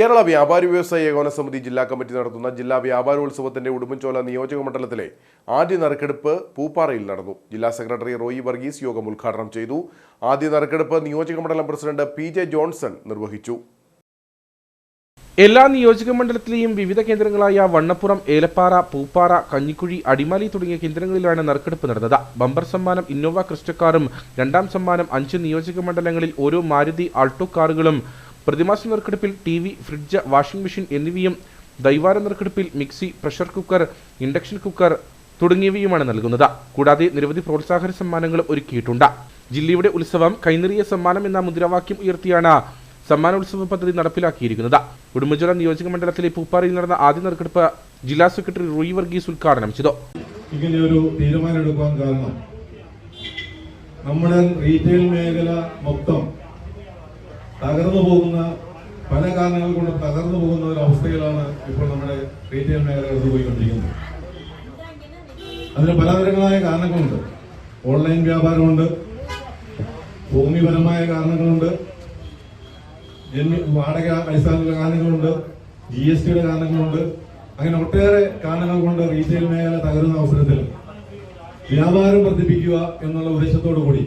കേരള വ്യാപാരി വ്യവസായ ഏകോപന സമിതി ജില്ലാ കമ്മിറ്റി നടത്തുന്ന ജില്ലാ വ്യാപാരോത്സവത്തിന്റെ ഉടുമ്പൻചോല നിയോജക മണ്ഡലത്തിലെ ആദ്യ നറുക്കെടുപ്പ് പൂപ്പാറയിൽ നടന്നു. ജില്ലാ സെക്രട്ടറി റോയി വർഗീസ് യോഗം ഉദ്ഘാടനം ചെയ്തു. ആദ്യ നറുക്കെടുപ്പ് നിയോജക മണ്ഡലം പ്രസിഡന്റ് പി ജെ ജോൺസൺ നിർവഹിച്ചു. എല്ലാ നിയോജക മണ്ഡലത്തിലെയും വിവിധ കേന്ദ്രങ്ങളായ വണ്ണപ്പുറം ഏലപ്പാറ പൂപ്പാറ കഞ്ഞിക്കുഴി അടിമാലി തുടങ്ങിയ കേന്ദ്രങ്ങളിലാണ് നറുക്കെടുപ്പ് നടന്നത്. ബമ്പർ സമ്മാനം ഇന്നോവ ക്രിസ്റ്റ കാറും രണ്ടാം സമ്മാനം അഞ്ച് നിയോജക മണ്ഡലങ്ങളിൽ ഓരോ മാരുതി ആൾട്ടോ കാറുകളും പ്രതിമാസ നറുക്കെടുപ്പിൽ T V fridge washing machine എന്നിവയും ദൈവാര നറുക്കെടുപ്പിൽ mixie pressure cooker induction cooker തുടങ്ങിയവയുമാണ് നൽകുന്നത്. കൂടാതെ നിരവധി പ്രോത്സാഹന സമ്മാനങ്ങളും ഒരുക്കിയിട്ടുണ്ട്. ജില്ലയുടെ ഉത്സവം കൈനിറിയ സമ്മാനം എന്ന മുദ്രാവാക്യം ഉയർത്തിയാണ് സമ്മാനോത്സവ പദ്ധതി നടപ്പിലാക്കിയിരിക്കുന്നത്. ഉടുമ്പുചോല നിയോജക മണ്ഡലത്തിലെ പൂപ്പാറയിൽ നടന്ന ആദ്യ നറുക്കെടുപ്പ് ജില്ലാ സെക്രട്ടറി റോയി വർഗീസ് ഉദ്ഘാടനം ചെയ്തു. ഇങ്ങനെ ഒരു തീരുമാനം എടുക്കാൻ കാരണം നമ്മുടെ റീറ്റെയിൽ മേഖല തകർന്നു പോകുന്ന പല കാരണങ്ങൾ കൊണ്ട് തകർന്നു പോകുന്ന ഒരു അവസ്ഥയിലാണ് ഇപ്പോൾ നമ്മുടെ റീറ്റെയിൽ മേഖല കടന്നു പോയിക്കൊണ്ടിരിക്കുന്നത്. അതിന് പലതരങ്ങളായ കാരണങ്ങളുണ്ട്. ഓൺലൈൻ വ്യാപാരമുണ്ട്. ഭൂമിപരമായ കാരണങ്ങളുണ്ട്. വാടക അടിസ്ഥാനത്തിലുള്ള കാരണങ്ങളുണ്ട്. ജി എസ് ടിയുടെ കാരണങ്ങളുണ്ട്. അങ്ങനെ ഒട്ടേറെ കാരണങ്ങൾ കൊണ്ട് റീറ്റെയിൽ മേഖല തകരുന്ന അവസരത്തിൽ വ്യാപാരം വർദ്ധിപ്പിക്കുക എന്നുള്ള ഉദ്ദേശത്തോടു കൂടി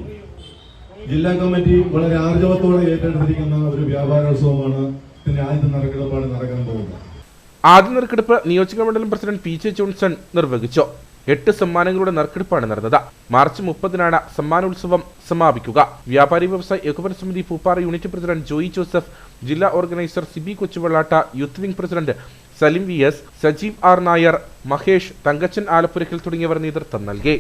ജില്ലാ കമ്മിറ്റി വളരെ ആർജവത്തോടെ ഏറ്റെടുത്തിരിക്കുന്ന ഒരു വ്യാപാരോത്സവമാണ് ഇതിന്റെ ആദ്യത്തെ നറുക്കെടുപ്പാണ് നടക്കാൻ പോകുന്നത്. ആദ്യ നറുക്കെടുപ്പ് നിയോജക മണ്ഡലം പ്രസിഡന്റ് പി ജെ ജോൺസൺ നിർവഹിച്ചു. എട്ട് സമ്മാനങ്ങളുടെ നറുക്കെടുപ്പാണ് നടന്നത്. മാർച്ച് മുപ്പതിനാണ് സമ്മാനോത്സവം സമാപിക്കുക. വ്യാപാരി വ്യവസായ ഏകോപന സമിതി പൂപ്പാറ യൂണിറ്റ് പ്രസിഡന്റ് ജോയി ജോസഫ് ജില്ലാ organiser Siby Kochuvellatta youth wing president Salim V S Sajeev R Nair Mahesh Thankachan Alappurakkal തുടങ്ങിയവർ നേതൃത്വം നൽകി.